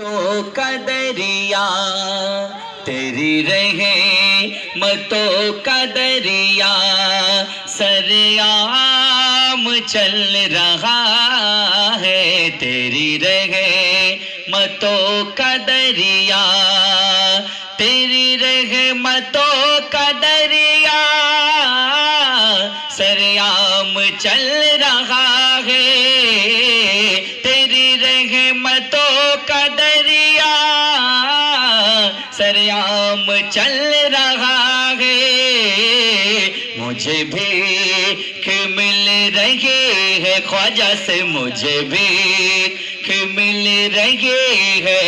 तो कदरिया, तेरी रहे मतो कदरिया। सरयाम चल रहा है, तेरी रहे मतो कदरिया। तेरी रहे मतो कदरिया। सरयाम चल रहा है ख्वाजा से मुझे भी मिल रही है।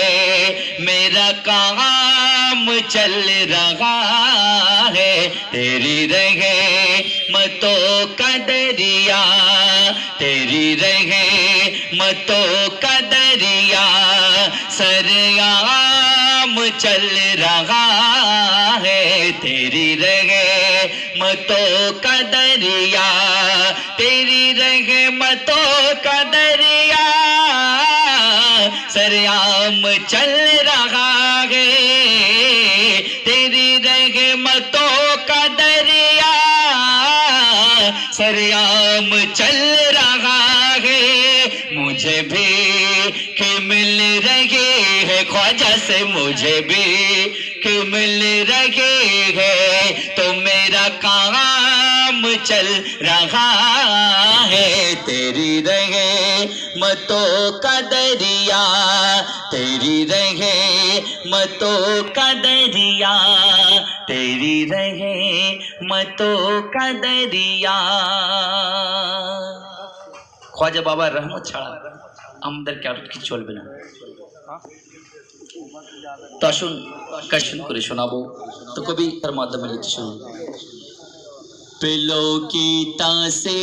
मेरा काम चल रहा है। तेरी रहे मतों का दरिया, तेरी रहे मतों कदरिया दरिया सरयाम चल रहा है। तेरी रहे मतों का सरयाम चल रहा है। तेरी रहमतों का दरिया सरयाम चल रहा है। मुझे भी कि मिल रही है, ख्वाजा से मुझे भी कि मिल रही है। तो मेरा काम चल रहा है, तेरी रहे मतों का दरिया तेरी रहे मतों का दरिया तेरी रहे मतों का दरिया খোয়াজা বাবার রহমত ছাড়া আমাদের কারো কিছু চলবে না তো আসুন কাশন করে শোনাবো তো কবি তার মাধ্যমে লিখতে শুনুন পেলো কি তাসে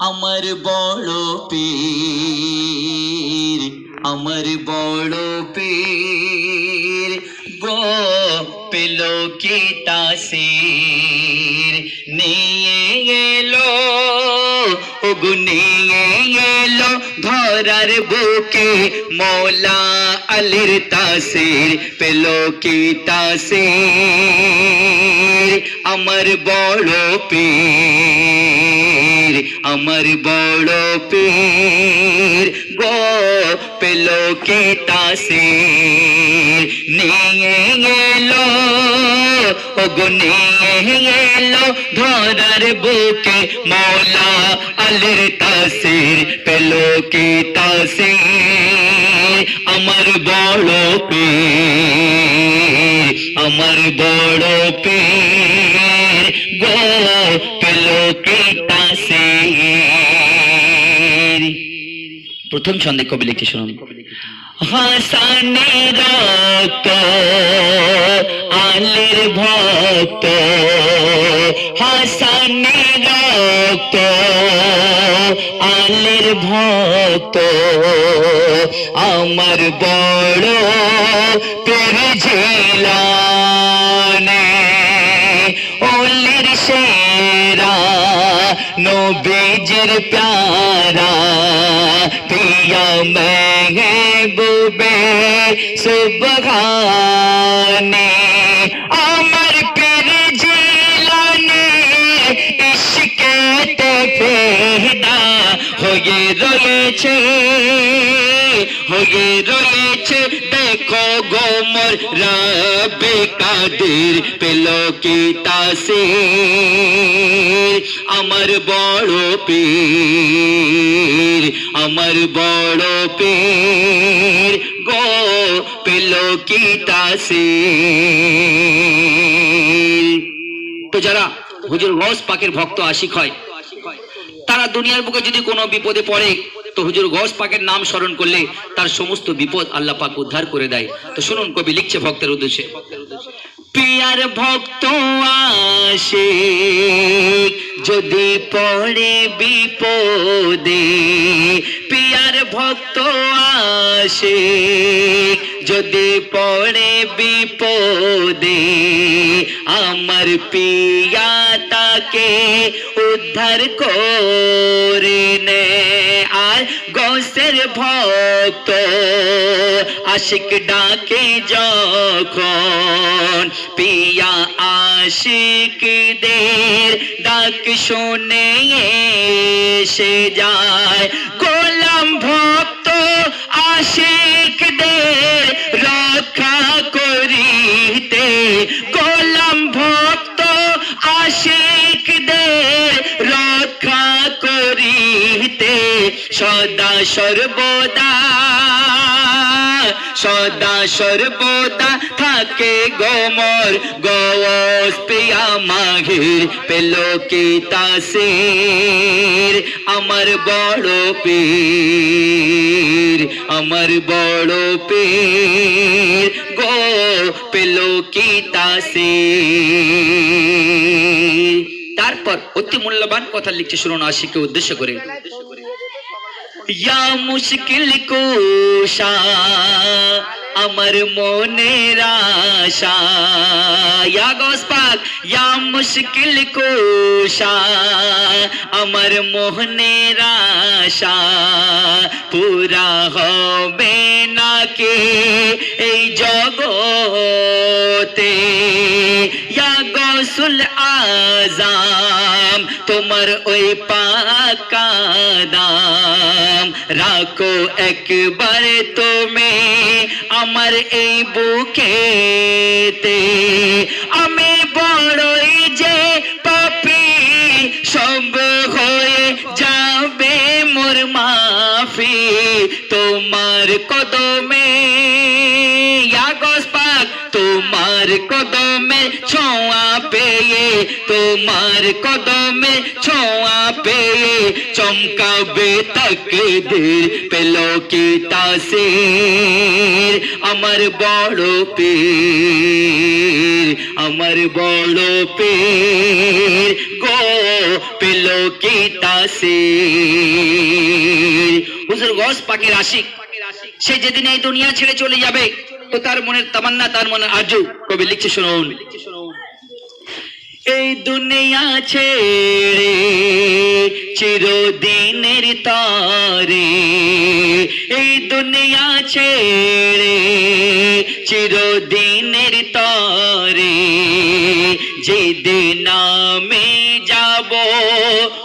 আমার বড় পীর আমার বড় পীর গো পেল কি তাসির নিয়ে এলো ওগো নিয়ে এলো ধরার বুকে মৌলা আলীর তাসির পেল কি তাসির আমার বড় পীর আমার বড় পীর গো পেল কি তাসির? নিয়ে এলো, ওগো নিয়ে এলো, ধরার বুকে মৌলা আলীর তাসির, পেল কি তাসির? আমার বড় পীর, আমার বড় পীর গো পেল কি প্রথম ছন্দে কবি লিখে শুনুন। আলির ভক্ত, হাসানে রক্ত, আলির ভক্ত, আমার বড় পেরে জেলানে নবীজির প্যারা পিয়া মেহবুবে সুবহানে আমার পীর জিলানে ইশকেতে ফেদা হয়ে রয়েছে হয়ে রয়েছে দেখো গোমর রবে কাদের পেল কি তাসির আমার বড় পীর আমার বড় পীর গো পেল কি তো যারা হুজুর গস পাকের ভক্ত আশিক হয় তারা দুনিয়ার বুকে যদি কোনো বিপদে পড়ে তো হুজুর গস পাকের নাম স্মরণ করলে তার সমস্ত বিপদ আল্লাহ পাক উদ্ধার করে দেয় তো শুনুন কবি লিখছে ভক্তের উদ্দেশ্যে পিয়ার ভক্ত আসে যদি পড়ে বিপদে পিয়ার ভক্ত আসে যদি পড়ে বিপদে আমার পিয়া তা ডাকে উদ্ধার করে নে আর গৌসের ভক্ত আশিক ডাকে যখন, পিয়া আশিকদের ডাক শুনে এসে যায়। গোলাম ভক্ত আশিকদের সদা সর্বদা সদা সর্বদা থাকে গোমর। গোস পিয়া মাঘির পেল কি তাসির, আমার বড় পীর, আমার বড় পীর। গো পেল কি তাসির। তারপর অতি মূল্যবান কথা লিখছে শুনুন আশিকে উদ্দেশ্য করে। ইয়া মুশকিল কুশা আমার মনের আশা ইয়া গোসপাক ইয়া মুশকিল কুশা আমার মোহনের আশা পুরা হবে নাকি এই জগতে। ইয়া গসুল আজাম তোমার ওই পাকা দাম। রাখো একবার তুমি আমার এই বুকেতে। আমি বড়ই যে পাপি সব হয়ে যাবে মোর মাফি। তোমার কদমে তোমার কদমে ছোঁয়া পেয়ে। তোমার কদমে ছোঁয়া পেয়ে চমকাবে তকদির পেল কি তাসির আমার বড় পীর আমার বড় পীর গো পেল কি তাসির হুজুর গস পাকের আশিক সে যেদিন এই দুনিয়া ছেড়ে চলে যাবে, তো তার মনের তামান্না, তার মনের আজু কবি লিখছে শুনুন। এই দুনিয়া ছেড়ে চিরদিনের তারে এই দুনিয়া ছেড়ে চিরদিনের তারে যেদিন আমি যাব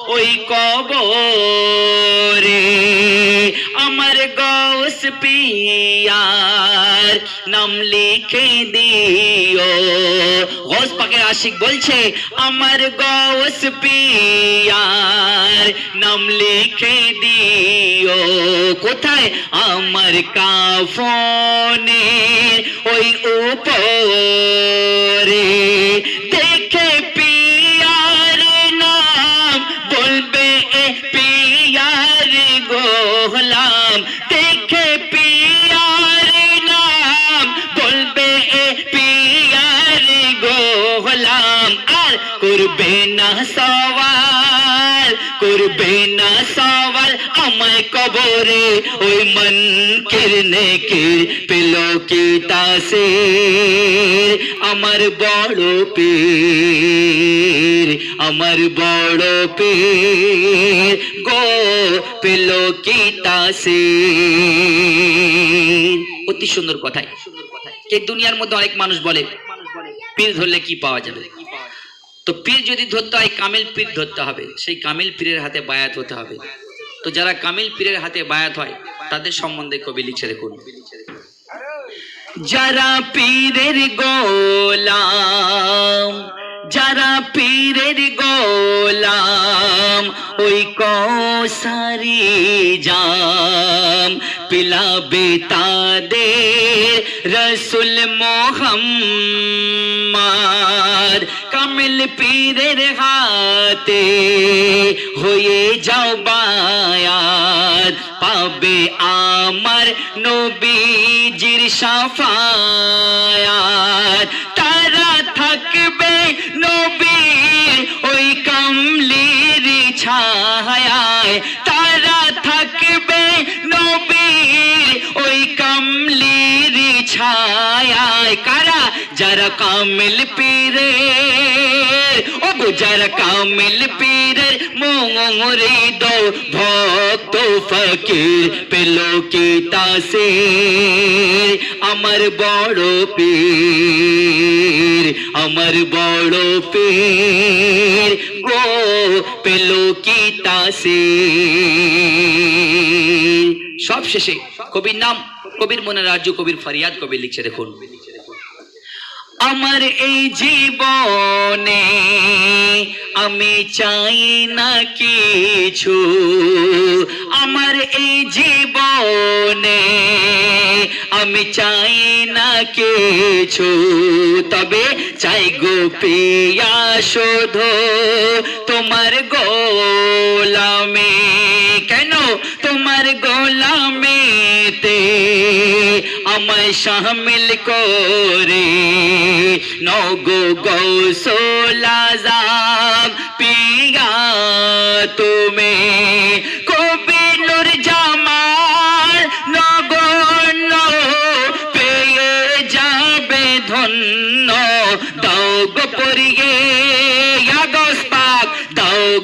ওই কবরে পিয়ার নাম লিখে দিও। গৌস পাকের আশিক বলছে, আমার গৌস পিয়ার নাম লিখে দিও। কোথায়? আমার কাফনে, ওই উপরে। দেখে করবে না সওয়াল, করবে না সওয়াল আমায় কবরে, ওই মন কিরনে কির পেল কি তাসির? আমার বড় পীর, আমার বড় পীর গো, পেল কি তাসে অতি সুন্দর কথাই কে দুনিয়ার মধ্যে অনেক মানুষ বলে, পীর ধরলে কি পাওয়া যাবে? তো পীর যদি ধরতে হয়, কামিল পীর ধরতে হবে। সেই কামিল পীরের হাতে বায়াত হতে হবে। তো যারা কামিল পীরের হাতে বায়াত হয়, তাদের সম্বন্ধে কবি লিখে দেখুন। যারা পীরের গোলাম, যারা পীরের গোলাম, ওই কৌসারি জাম পিলাবে তাদের রসুল মোহাম্মদ কামিল পীরের হাতে হয়ে যাও বায়াত পাবে আমার নবীজির সাফায়াত যারা কামিল পীরের ও গো যারা কামিল পীরের মোরে দো ভক্ত ফকির পেল কি তাসে আমার বড় পীর আমার বড় পীর গো পেল কি তাসে সব শেষে কবির নাম, কবির মনে রাজ্য, কবির ফরিয়াদ কবি লিখছে দেখুন। আমার এই জীবনে আমি চাই না কিছু। আমার এই জীবনে আমি চাই না কিছু। তবে চাই গো প্রিয়া শোধ, তোমার গোলামে। কেন? তোমার গোলামেতে আমায় শামিল করে। নগো গৌসলাজাম পিয়া তুমি। কবি নুর জামাল নগণ্য, পেয়ে যাবে ধন্য। দাও গো পরিয়ে আগস পাক দাও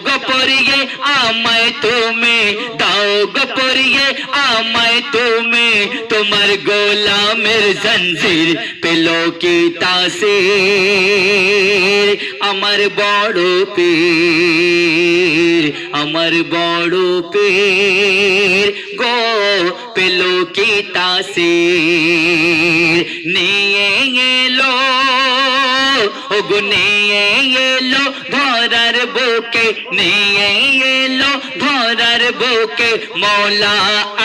গো আমায় তুমি, দাও গো আমায় তুমি। তোমার গোলামের জঞ্জির পেল কি তাসির? আমার বড় পীর, আমার বড় পীর গো, পেল কি তাসির? নিয়ে নিয়ে এলো ধরার বুকে নিয়ে এলো ধরার বুকে মৌলা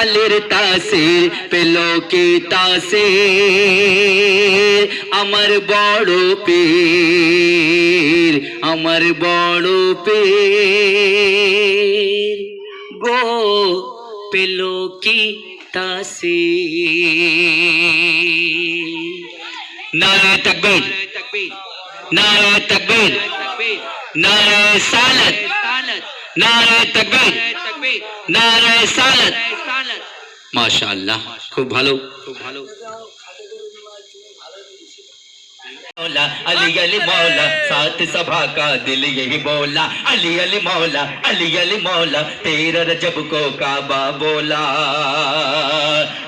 আলীর তাসির পেল কি তাসির আমার বড় পীর আমার বড় পীর গো পেল কি তাসির নারে তকবীর নারে তকবীর নারে সালাত। নারে তকবীর। নারে সালাত। মাশাআল্লাহ খুব ভালো। খুব ভালো मौला, अली अली मौला, साथ सभा का दिल यही बोला। अली अली मौला, अली अली मौला, तेरा रजब को काबा बोला।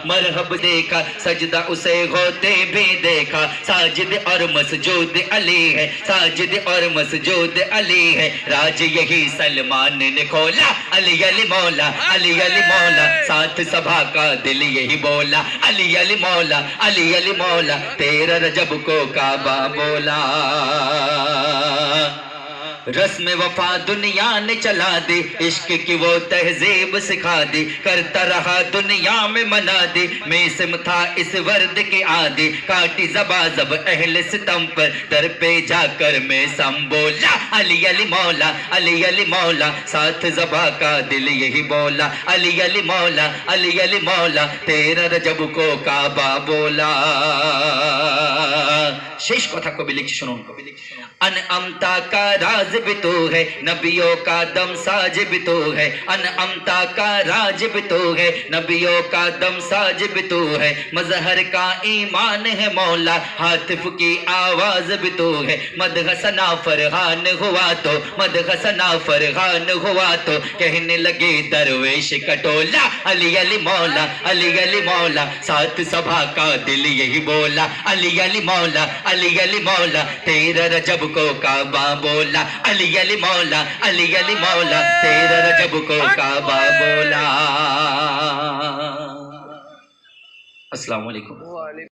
मरहब देखा, सजदा उसे होते भी देखा। साजिद और मसजूद अली है, साजिद और मसजूद अली है। राज यही सलमान ने खोला। अली अली मौला, अली अली मौला, साथ सभा का दिल यही बोला। अली अली मौला, अली अली मौला, तेरा रजब को काबा बोला। रस्म वफा दुनिया ने चला दी, इश्क की वो तहजीब सिखा दी, करता रहा दुनिया में मना दी। मैं सिम था इस वर्द के आदि, काटी जबा जब अहल सितम पर, दर पे जाकर मैं संबोला अली अली मौला, अली अली मौला, साथ जबा का दिल यही बोला, अली अली मौला, अली अली मौला, तेरा रजब को काबा बोला। शेष कथा कवि लिखी सुनुन अन अमता का राज भी तो है नबियों का दम साज भी तो है। अन अमता का राज भी तो है नबियों का दम साज भी तो है। मजहर का ईमान है मौला हाथिफ की आवाज़ भी तो है। मद हसना फरहान हुआ तो मद हसना फरहान हुआ तो। कहने लगे दरवेश कटोला अली अली मौला अली अली मौला साथ सभा का दिल यही बोला अली अली मौला अली अली मौला तेरा रजब को काबा बोला अली अली मौला अली अली मौला तेरा रजब को काबा बोला अस्सलाम वालेकुम